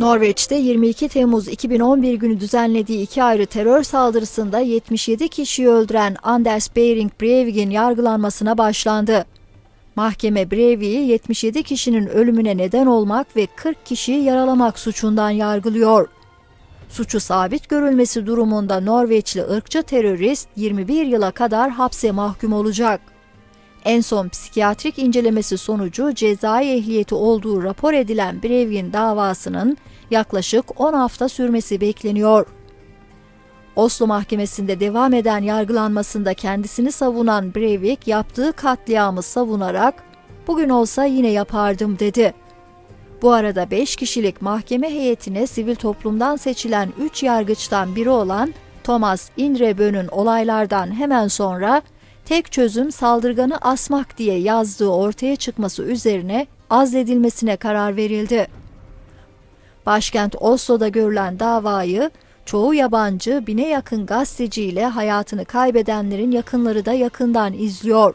Norveç'te 22 Temmuz 2011 günü düzenlediği iki ayrı terör saldırısında 77 kişiyi öldüren Anders Behring Breivik'in yargılanmasına başlandı. Mahkeme Breivik'i 77 kişinin ölümüne neden olmak ve 40 kişiyi yaralamak suçundan yargılıyor. Suçu sabit görülmesi durumunda Norveçli ırkçı terörist 21 yıla kadar hapse mahkum olacak. En son psikiyatrik incelemesi sonucu cezai ehliyeti olduğu rapor edilen Breivik'in davasının yaklaşık 10 hafta sürmesi bekleniyor. Oslo Mahkemesi'nde devam eden yargılanmasında kendisini savunan Breivik yaptığı katliamı savunarak bugün olsa yine yapardım dedi. Bu arada 5 kişilik mahkeme heyetine sivil toplumdan seçilen 3 yargıçtan biri olan Thomas Indrebø'nün olaylardan hemen sonra tek çözüm saldırganı asmak diye yazdığı ortaya çıkması üzerine azledilmesine karar verildi. Başkent Oslo'da görülen davayı çoğu yabancı bine yakın gazeteciyle hayatını kaybedenlerin yakınları da yakından izliyor.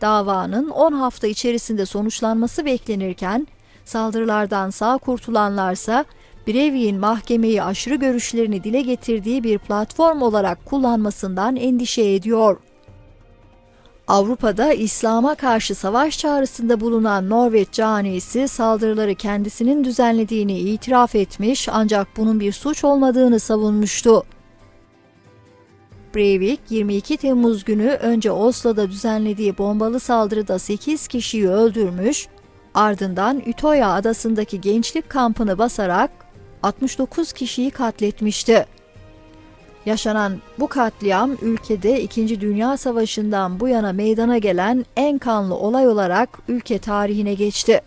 Davanın 10 hafta içerisinde sonuçlanması beklenirken saldırılardan sağ kurtulanlarsa Breivik'in mahkemeyi aşırı görüşlerini dile getirdiği bir platform olarak kullanmasından endişe ediyor. Avrupa'da İslam'a karşı savaş çağrısında bulunan Norveç canisi saldırıları kendisinin düzenlediğini itiraf etmiş ancak bunun bir suç olmadığını savunmuştu. Breivik 22 Temmuz günü önce Oslo'da düzenlediği bombalı saldırıda 8 kişiyi öldürmüş, ardından Ütoya adasındaki gençlik kampını basarak 69 kişiyi katletmişti. Yaşanan bu katliam ülkede 2. Dünya Savaşı'ndan bu yana meydana gelen en kanlı olay olarak ülke tarihine geçti.